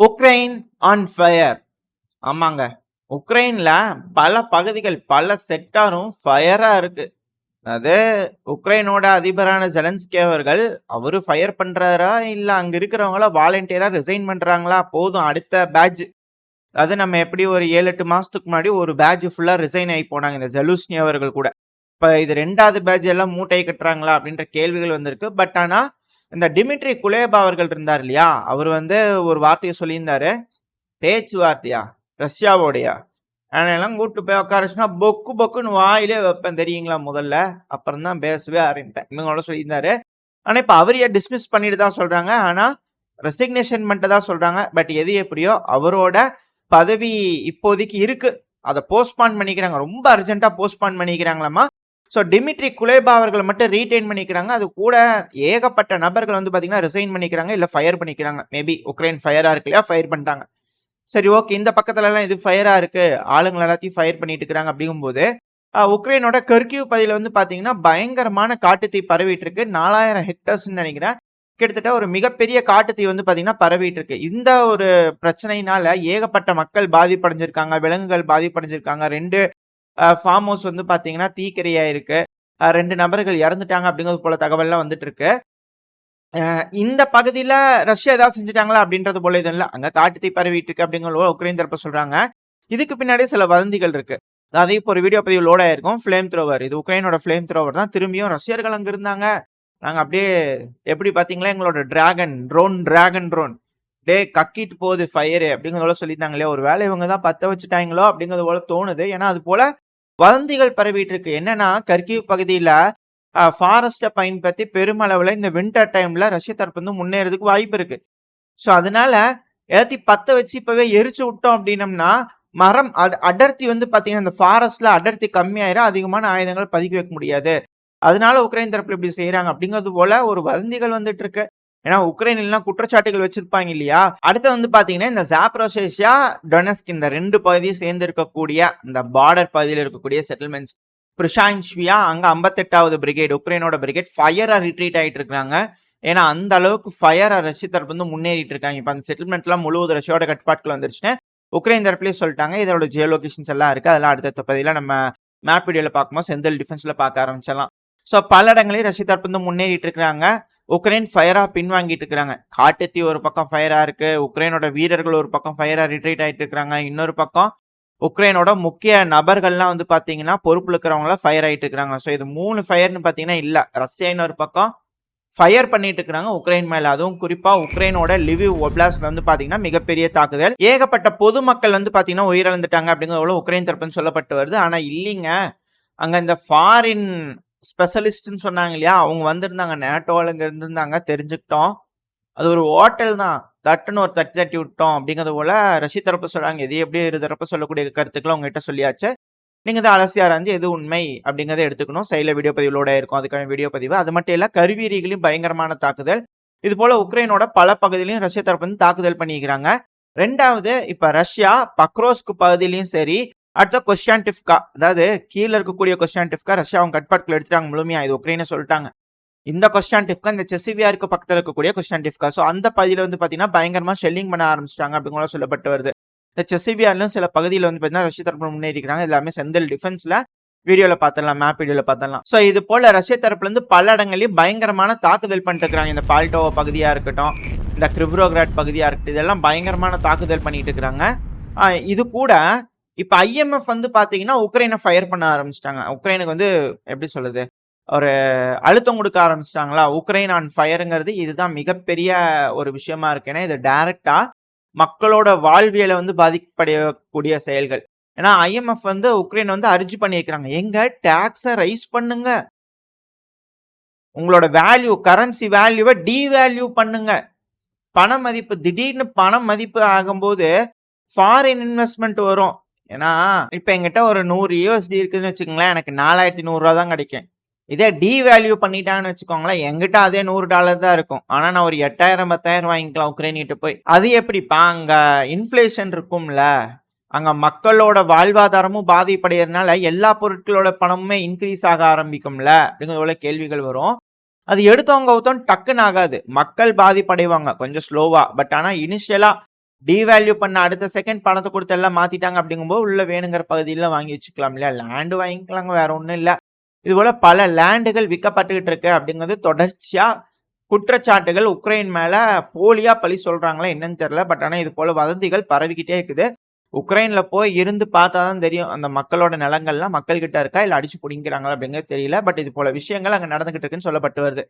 Ukraine on fire ஆமாங்க. உக்ரைனில் பல பகுதிகள் பல செக்டாரும் ஃபயராக இருக்குது அது உக்ரைனோட அதிபரான ஜெலன்ஸ்கி அவர்கள் அவரு ஃபயர் பண்ணுறாரா இல்லை அங்கே இருக்கிறவங்கள வாலண்டியராக ரிசைன் பண்ணுறாங்களா போதும் அடுத்த பேட்ச் அது நம்ம எப்படி ஒரு ஏழு எட்டு மாதத்துக்கு முன்னாடி ஒரு பேட்ச் ஃபுல்லாக ரிசைன் ஆகி போனாங்க இந்த ஜெலூஸ்னி அவர்கள் கூட. இப்போ இது ரெண்டாவது பேட்ச் எல்லாம் மூட்டை கட்டுறாங்களா? அப்படின்ற கேள்விகள் வந்திருக்கு. பட் ஆனால் இந்த டிமிட்ரி குலேபா அவர்கள் இருந்தார் இல்லையா? அவர் வந்து ஒரு வார்த்தையை சொல்லியிருந்தாரு. பேச்சுவார்த்தையா? ரஷ்யாவோடையா? எல்லாம் கூப்பிட்டு போய் உட்காரச்சுன்னா பொக்கு பொக்குன்னு வாயிலே வைப்பேன். தெரியுங்களா முதல்ல? அப்புறம் தான் பேசவே ஆரம்பிப்பேன். இவங்களோட சொல்லியிருந்தாரு. ஆனால் இப்போ அவரையே டிஸ்மிஸ் பண்ணிட்டு தான் சொல்கிறாங்க ஆனால் ரெசிக்னேஷன் மட்டும் தான் சொல்கிறாங்க பட் எது எப்படியோ அவரோட பதவி இப்போதைக்கு இருக்குது அதை போஸ்ட்பான் பண்ணிக்கிறாங்க. ரொம்ப அர்ஜென்ட்டாக போஸ்ட்பான் பண்ணிக்கிறாங்களாமா? ஸோ டிமிட்ரி குலேபா அவர்கள் மட்டும் ரீடைன் பண்ணிக்கிறாங்க. அது கூட ஏகப்பட்ட நபர்கள் வந்து பார்த்தீங்கன்னா ரிசைன் பண்ணிக்கிறாங்க இல்லை ஃபயர் பண்ணிக்கிறாங்க. மேபி உக்ரைன் ஃபயராக இருக்கு இல்லையா? ஃபயர் பண்ணிட்டாங்க. சரி ஓகே இந்த பக்கத்துலலாம் இது ஃபயராக இருக்குது ஆளுங்களை எல்லாத்தையும் ஃபயர் பண்ணிட்டு இருக்கிறாங்க அப்படிங்கும்போது உக்ரைனோட கர்கியூ பகுதியில் வந்து பார்த்தீங்கன்னா பயங்கரமான காட்டுத்தீ பரவிட்டு இருக்கு. நாலாயிரம் ஹெக்டர்ஸ்ன்னு நினைக்கிறேன். கிட்டத்தட்ட ஒரு மிகப்பெரிய காட்டுத்தீ வந்து பார்த்தீங்கன்னா பரவிட்டு இருக்கு. இந்த ஒரு பிரச்சனையினால ஏகப்பட்ட மக்கள் பாதிப்படைஞ்சிருக்காங்க விலங்குகள் பாதிப்படைஞ்சிருக்காங்க. ரெண்டு ஃபார்ம் ஹவுஸ் வந்து பார்த்தீங்கன்னா தீக்கிரையாக இருக்குது ரெண்டு நபர்கள் இறந்துட்டாங்க அப்படிங்கிறது போல தகவல்லாம் வந்துட்டு இருக்கு இந்த பகுதியில் ரஷ்யா ஏதாவது செஞ்சுட்டாங்களா அப்படின்றது போல இது இல்லை. அங்கே காட்டுத்தீ பரவிட்டு இருக்கு அப்படிங்கிற உக்ரைன் தரப்பு சொல்கிறாங்க இதுக்கு பின்னாடி சில வதந்திகள் இருக்கு. அதாவது இப்போ ஒரு வீடியோ பதிவு லோட் ஆயிருக்கும். ஃப்ளேம் த்ரோவர் இது உக்ரைனோட ஃப்ளேம் த்ரோவர் தான். திரும்பியும் ரஷ்யர்கள் அங்கே இருந்தாங்க. நாங்கள் அப்படியே எப்படி பார்த்தீங்களா எங்களோட டிராகன் ட்ரோன் டிராகன் ட்ரோன் டே கக்கிட்டு போகுது ஃபயரு அப்படிங்கிறத போல சொல்லியிருந்தாங்க ஒரு வேலை இவங்க தான் பற்ற வச்சுட்டாங்களோ அப்படிங்கிறது போல தோணுது. ஏன்னா அது போல வதந்திகள் பரவிட்டு இருக்கு. என்னன்னா கர்கிவ் பகுதியில் ஃபாரஸ்ட்டை பயன்படுத்தி பெருமளவில் இந்த வின்டர் டைமில் ரஷ்ய தரப்பு வந்து முன்னேறதுக்கு வாய்ப்பு இருக்கு. ஸோ அதனால எல்லாத்தையும் பற்ற வச்சு இப்போவே எரிச்சு விட்டோம் அப்படின்னம்னா மரம் அட- அடர்த்தி வந்து பார்த்தீங்கன்னா இந்த ஃபாரஸ்ட்டில் அடர்த்தி கம்மியாயிரும். அதிகமான ஆயுதங்கள் பதுக்கி வைக்க முடியாது. அதனால உக்ரைன் தரப்பில் இப்படி செய்கிறாங்க அப்படிங்கிறது போல ஒரு வதந்திகள் வந்துட்டு இருக்கு. ஏன்னா உக்ரைன் குற்றச்சாட்டுகள் வச்சிருப்பாங்க இல்லையா? அடுத்து வந்து பாத்தீங்கன்னா இந்த ஜாப்ரோசேஷியா டொனஸ்க் இந்த ரெண்டு பகுதியும் சேர்ந்து இருக்கக்கூடிய இந்த பார்டர் பகுதியில் இருக்கக்கூடிய செட்டில்மெண்ட்ஸ் பிரிஷான்ஷ்வியா அங்க ஐம்பத்தெட்டாவது பிரிகேட் உக்ரைனோட பிரிகேட் ஃபயரா ரிட்ரீட் ஆயிட்டு இருக்காங்க ஏன்னா அந்த அளவுக்கு ஃபயரா ரஷ்ய தரப்பு வந்து முன்னேறிட்டு இருக்காங்க. இப்ப அந்த செட்டில்மெண்ட்லாம் முழுவதும் ரஷ்யோட கட்டுப்பாட்டுல வந்துருச்சுன்னு உக்ரைன் தரப்புலயே சொல்லிட்டாங்க. இதோட ஜியோ லொகேஷன்ஸ் எல்லாம் இருக்கு. அதெல்லாம் அடுத்த பகுதியில நம்ம மேப் வீடியோல பார்க்கும்போது செந்தில் டிஃபென்ஸ்ல பார்க்க ஆரம்பிச்சிடலாம். ஸோ பல இடங்களையும் ரஷ்ய தரப்பு வந்து முன்னேறிட்டு இருக்கிறாங்க உக்ரைன் ஃபயரா பின்வாங்கிட்டு இருக்கிறாங்க. காட்டுத்தி ஒரு பக்கம் ஃபயரா இருக்கு உக்ரைனோட வீரர்கள் ஒரு பக்கம் ஃபயரா ரிட்ரீட் ஆயிட்டு இருக்காங்க இன்னொரு பக்கம் உக்ரைனோட முக்கிய நபர்கள்லாம் வந்து பார்த்தீங்கன்னா பொறுப்பில் இருக்கிறவங்கள ஃபயர் ஆகிட்டு இருக்கிறாங்க. ஸோ இது மூணு ஃபயர்னு பார்த்தீங்கன்னா இல்லை. ரஷ்யா இன்னொரு பக்கம் ஃபயர் பண்ணிட்டு இருக்கிறாங்க உக்ரைன் மேல. அதுவும் குறிப்பா உக்ரைனோட லிவிவ் ஒப்லாஸ்ட்ல வந்து பாத்தீங்கன்னா மிகப்பெரிய தாக்குதல். ஏகப்பட்ட பொதுமக்கள் வந்து பாத்தீங்கன்னா உயிரிழந்துட்டாங்க அப்படிங்கிறத உக்ரைன் தரப்புன்னு சொல்லப்பட்டு வருது. ஆனா இல்லைங்க. அங்க இந்த ஃபாரின் ஸ்பெஷலிஸ்ட்னு சொன்னாங்க இல்லையா? அவங்க வந்திருந்தாங்க. நேட்டோலங்க இருந்திருந்தாங்க. தெரிஞ்சுக்கிட்டோம். அது ஒரு ஹோட்டல் தான். தட்டுன்னு ஒரு தட்டி தட்டி விட்டோம் அப்படிங்கிறது போல ரஷ்ய தரப்பு சொல்கிறாங்க எது எப்படி இரு தரப்பு சொல்லக்கூடிய கருத்துக்களை உங்ககிட்ட சொல்லியாச்சு. நீங்கள் தான் அலசி ஆராய்ஞ்சு எது உண்மை அப்படிங்கிறத எடுத்துக்கணும். சைடில் வீடியோ பதிவுகளோட இருக்கும் அதுக்கான வீடியோ பதிவு. அது மட்டும் இல்லை கருவீரிகளையும் பயங்கரமான தாக்குதல். இது போல உக்ரைனோட பல பகுதியிலையும் ரஷ்ய தரப்பு வந்து தாக்குதல் பண்ணிக்கிறாங்க ரெண்டாவது இப்போ ரஷ்யா பக்ரோஸ்க் பகுதியிலையும் சரி அடுத்த கொஸ்டான்டிஃப்கா அதாவது கீழே இருக்கக்கூடிய கொஸ்டான்டிஃப்கா ரஷ்யா அவங்க கட்பாட்டுக்குள்ள எடுத்துட்டாங்க முழுமையாக இது உக்ரைனை சொல்லிட்டாங்க. இந்த கொஸ்டான்டிஃப்கா இந்த செசிவியாருக்கு பக்கத்தில் இருக்கக்கூடிய கொஸ்டான்டிஃப்கா ஸோ அந்த பகுதியில் வந்து பார்த்தீங்கன்னா பயங்கரமாக ஷெல்லிங் பண்ண ஆரம்பிச்சிட்டாங்க அப்படிங்கிற சொல்லப்பட்டு வருது. இந்த செசிவியார்லும் சில பகுதியில் வந்து பார்த்தீங்கன்னா ரஷ்ய தரப்பு முன்னேறிக்கிறாங்க எல்லாமே செந்தில் டிஃபென்ஸில் வீடியோவில் பார்த்துடலாம் மேப் வீடியோவில் பார்த்துடலாம் ஸோ இது போல் ரஷ்ய தரப்புலேருந்து பல இடங்களையும் பயங்கரமான தாக்குதல் பண்ணிட்டுருக்காங்க இந்த பால்டோவோ பகுதியாக இருக்கட்டும் இந்த கிரிப்ரோகிராட் பகுதியாக இருக்கட்டும் இதெல்லாம் பயங்கரமான தாக்குதல் பண்ணிட்டு இருக்கிறாங்க இது கூட இப்போ ஐஎம்எஃப் வந்து பார்த்தீங்கன்னா உக்ரைனை ஃபயர் பண்ண ஆரம்பிச்சிட்டாங்க. உக்ரைனுக்கு வந்து எப்படி சொல்லுது ஒரு அழுத்தம் கொடுக்க ஆரம்பிச்சிட்டாங்களா? உக்ரைன் ஆன் ஃபயருங்கிறது இதுதான் மிகப்பெரிய ஒரு விஷயமா இருக்கு. ஏன்னா இது டைரக்டாக மக்களோட வாழ்வியலை வந்து பாதிப்படையக்கூடிய செயல்கள். ஏன்னா ஐஎம்எஃப் வந்து உக்ரைன் வந்து அரிஜி பண்ணியிருக்கிறாங்க. எங்க? டேக்ஸை ரைஸ் பண்ணுங்க. உங்களோட வேல்யூ கரன்சி வேல்யூவை டிவேல்யூ பண்ணுங்க. பண மதிப்பு திடீர்னு பண மதிப்பு ஆகும்போது ஃபாரின் இன்வெஸ்ட்மெண்ட் வரும். ஏன்னா இப்போ எங்கிட்ட ஒரு நூறு யூஎஸ்டி இருக்குதுன்னு வச்சுக்கோங்களேன் எனக்கு நாலாயிரத்தி நூறுரூவா தான் கிடைக்கும். இதே டிவேல்யூ பண்ணிட்டான்னு வச்சுக்கோங்களேன் எங்கிட்ட அதே நூறு டாலர் தான் இருக்கும். ஆனால் நான் ஒரு எட்டாயிரம் பத்தாயிரம் வாங்கிக்கலாம் உக்ரைனிட்டு போய். அது எப்படிப்பா அங்கே இன்ஃப்ளேஷன் இருக்கும்ல அங்கே மக்களோட வாழ்வாதாரமும் பாதிப்படைகிறதுனால எல்லா பொருட்களோட பணமுமே இன்க்ரீஸ் ஆக ஆரம்பிக்கும்ல அப்படிங்கிறதோட போல கேள்விகள் வரும். அது எடுத்தவங்க ஒருத்தன் டக்குன்னு ஆகாது. மக்கள் பாதிப்படைவாங்க கொஞ்சம் ஸ்லோவாக பட் ஆனால் இனிஷியலாக டிவேல்யூ பண்ண அடுத்த செகண்ட் பணத்தை கொடுத்து எல்லாம் மாத்திட்டாங்க அப்படிங்கும்போது, உள்ள வேணுங்கிற பகுதியில் வாங்கி வச்சுக்கலாம் இல்லையா? லேண்டு வாங்கிக்கலாங்க வேற ஒன்றும் இல்லை இதுபோல் பல லேண்டுகள் விற்கப்பட்டுக்கிட்டு இருக்கு அப்படிங்கிறது தொடர்ச்சியாக குற்றச்சாட்டுகள் உக்ரைன் மேலே போலியாக பழி சொல்கிறாங்களா என்னன்னு தெரியல. பட் ஆனால் இது போல் வதந்திகள் பரவிக்கிட்டே இருக்குது. உக்ரைனில் போய் இருந்து பார்த்தா தான் தெரியும். அந்த மக்களோட நிலங்கள்லாம் மக்கள்கிட்ட இருக்கா? இல்லை அடிச்சு பிடிங்கிறாங்களா அப்படிங்கிறது தெரியல. பட் இது போல விஷயங்கள் அங்கே நடந்துகிட்டு இருக்குன்னு சொல்லப்பட்டு வருது.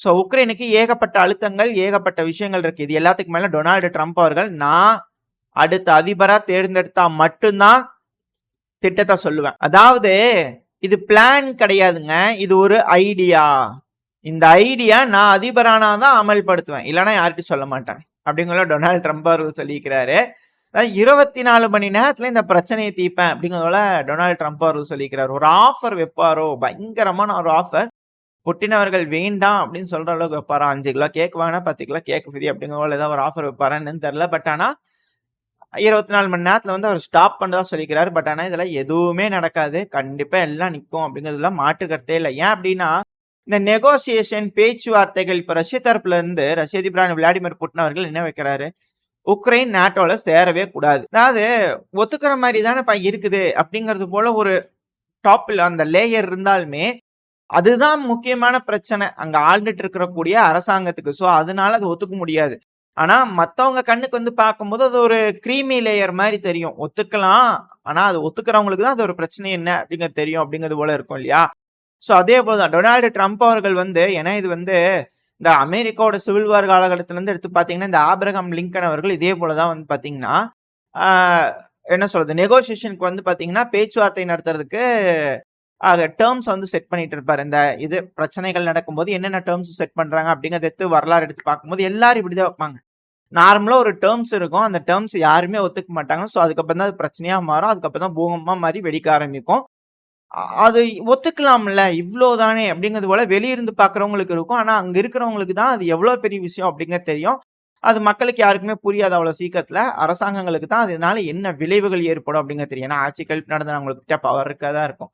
ஸோ உக்ரைனுக்கு ஏகப்பட்ட அழுத்தங்கள், ஏகப்பட்ட விஷயங்கள் இருக்கு. இது எல்லாத்துக்கும் மேல டொனால்டு ட்ரம்ப் அவர்கள் நான் அடுத்த அதிபரா தேர்ந்தெடுத்தா மட்டும்தான் திட்டத்தை சொல்லுவேன். அதாவது இது பிளான் கிடையாதுங்க. இது ஒரு ஐடியா. இந்த ஐடியா நான் அதிபரானா தான் அமல்படுத்துவேன். இல்லைன்னா யார்ட்டயும் சொல்ல மாட்டேன். அப்படிங்கிற டொனால்டு ட்ரம்ப் அவர்கள் சொல்லியிருக்கிறாரு. இருபத்தி நாலு மணி நேரத்துல இந்த பிரச்சனையை தீர்ப்பேன் அப்படிங்கிறதோட டொனால்டு ட்ரம்ப் அவர்கள் சொல்லியிருக்கிறாரு. ஒரு ஆஃபர் வைப்பாரோ? பயங்கரமான ஒரு ஆஃபர். புட்டினவர்கள் வேண்டாம் அப்படின்னு சொல்ற அளவுக்கு வைப்பாரா? அஞ்சு கிலோ கேக் வாங்கினா பத்து கிலோ கேக் ஃப்ரீ அப்படிங்கிற போல ஏதாவது ஒரு ஆஃபர் வைப்பாரா என்னன்னு பட் பட் ஆனா 24 மணி நேரத்தில் வந்து அவர் ஸ்டாப் பண்ணதான் சொல்லிக்கிறாரு பட் ஆனால் இதெல்லாம் எதுவுமே நடக்காது. கண்டிப்பாக எல்லாம் நிற்கும் அப்படிங்கிறதுல மாற்று கருத்தே இல்லை ஏன் அப்படின்னா, இந்த நெகோசியேஷன் பேச்சுவார்த்தைகள் இப்போ ரஷ்ய தரப்புல இருந்து ரஷ்ய அதிபரான விளாடிமிர் புட்டின் அவர்கள் என்ன வைக்கிறாரு? உக்ரைன் நாட்டோல சேரவே கூடாது. அதாவது ஒத்துக்கிற மாதிரி தானே இப்போ இருக்குது அப்படிங்கிறது போல ஒரு டாப்பில் அந்த லேயர் இருந்தாலுமே, அதுதான் முக்கியமான பிரச்சனை. அங்க ஆழ்ந்துட்டு இருக்கக்கூடிய அரசாங்கத்துக்கு. ஸோ அதனால அது ஒத்துக்க முடியாது. ஆனா மத்தவங்க கண்ணுக்கு வந்து பார்க்கும்போது அது ஒரு கிரீமி லேயர் மாதிரி தெரியும். ஒத்துக்கலாம். ஆனா அது ஒத்துக்கிறவங்களுக்கு தான் அது ஒரு பிரச்சனை என்ன அப்படிங்கிறது தெரியும் அப்படிங்கிறது போல இருக்கும் இல்லையா? ஸோ அதே போலதான் டொனால்டு ட்ரம்ப் அவர்கள் வந்து ஏன்னா இது வந்து இந்த அமெரிக்காவோட சிவில் வார் காலகட்டத்துல இருந்து எடுத்து பார்த்தீங்கன்னா, இந்த ஆபிரகாம் லிங்கன் அவர்கள் இதே போல தான் வந்து பார்த்தீங்கன்னா, என்ன சொல்றது? நெகோசியேஷனுக்கு வந்து பார்த்தீங்கன்னா, பேச்சுவார்த்தை நடத்துறதுக்கு ஆக டேர்ம்ஸ் வந்து செட் பண்ணிட்டு இருப்பார் இந்த இது பிரச்சனைகள் நடக்கும்போது என்னென்ன டேர்ம்ஸ் செட் பண்றாங்க அப்படிங்கிறத எடுத்து வரலாறு எடுத்து பார்க்கும்போது எல்லாரும் இப்படிதான் வைப்பாங்க. நார்மலா ஒரு டேர்ம்ஸ் இருக்கும். அந்த டேர்ம்ஸ் யாருமே ஒத்துக்க மாட்டாங்க. ஸோ அதுக்கப்புறம் தான் அது பிரச்சனையா மாறும். அதுக்கப்புறம் தான் பூகம்பமா மாதிரி வெடிக்க ஆரம்பிக்கும். அது ஒத்துக்கலாம்ல. இவ்வளோ தானே அப்படிங்கிறது போல வெளியிருந்து பார்க்குறவங்களுக்கு இருக்கும். ஆனால் அங்கே இருக்கிறவங்களுக்கு தான் அது எவ்வளோ பெரிய விஷயம் அப்படிங்கிறது தெரியும். அது மக்களுக்கு யாருக்குமே புரியாது அவ்வளோ சீக்கிரத்தில் அரசாங்கங்களுக்கு தான் அதனால என்ன விளைவுகள் ஏற்படும் அப்படிங்கிறது தெரியும். ஏன்னா ஆட்சி கல்வி நடந்த அவங்களுக்கு பவர் இருக்கா தான் இருக்கும்.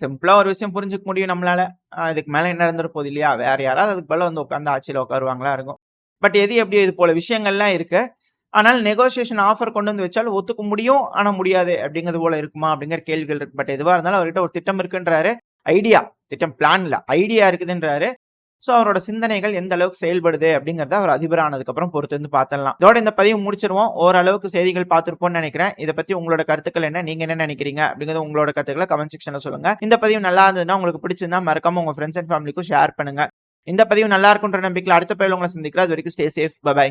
சிம்பிளாக ஒரு விஷயம் புரிஞ்சுக்க முடியும் நம்மளால. அ இதுக்கு மேலே என்ன நடந்துற போகுது இல்லையா? வேற யாராவது அதுக்கு மேலே வந்து உட்காந்து ஆட்சியில் உட்காருவாங்களா இருக்கும். பட் எது எப்படியோ இது போல விஷயங்கள்லாம் இருக்கு. ஆனால் நெகோசியேஷன் ஆஃபர் கொண்டு வந்து வச்சாலும் ஒத்துக்க முடியும். ஆனால் முடியாது அப்படிங்கிறது போல இருக்குமா? அப்படிங்கிற கேள்விகள் இருக்கு. பட் எதுவாக இருந்தாலும் அவர்கிட்ட ஒரு திட்டம் இருக்குன்றாரு. ஐடியா. திட்டம் பிளான் இல்லை ஐடியா இருக்குதுன்றாரு. ஸோ அவரோட சிந்தனைகள் எந்த அளவுக்கு செயல்படுது அப்படிங்கிறத அவர் அதிபரானதுக்கு அப்புறம் பொறுத்து வந்து பார்த்துடலாம். இதோட இந்த பதிவு முடிச்சிருவோம். ஓரளவுக்கு செய்திகள் பார்த்துருப்போம்னு நினைக்கிறேன். இதை பத்தி உங்களோட கருத்துக்கள் என்ன? நீங்க என்ன நினைக்கிறீங்க? அப்படிங்கிறத உங்களோட கருத்துக்களை கமெண்ட் செக்ஷன்ல சொல்லுங்க. இந்த பதிவு நல்லா இருந்ததுன்னா உங்களுக்கு பிடிச்சிருந்தா மறக்காம உங்க ஃப்ரெண்ட்ஸ் அண்ட் ஃபேமிலிக்கும் ஷேர் பண்ணுங்க. இந்த பதிவு நல்லா இருக்குன்ற நம்பிக்கையில் அடுத்த பதிவுல உங்களை சந்திக்கிறேன். அதுவரைக்கும் ஸ்டே சேஃப். Bye bye by.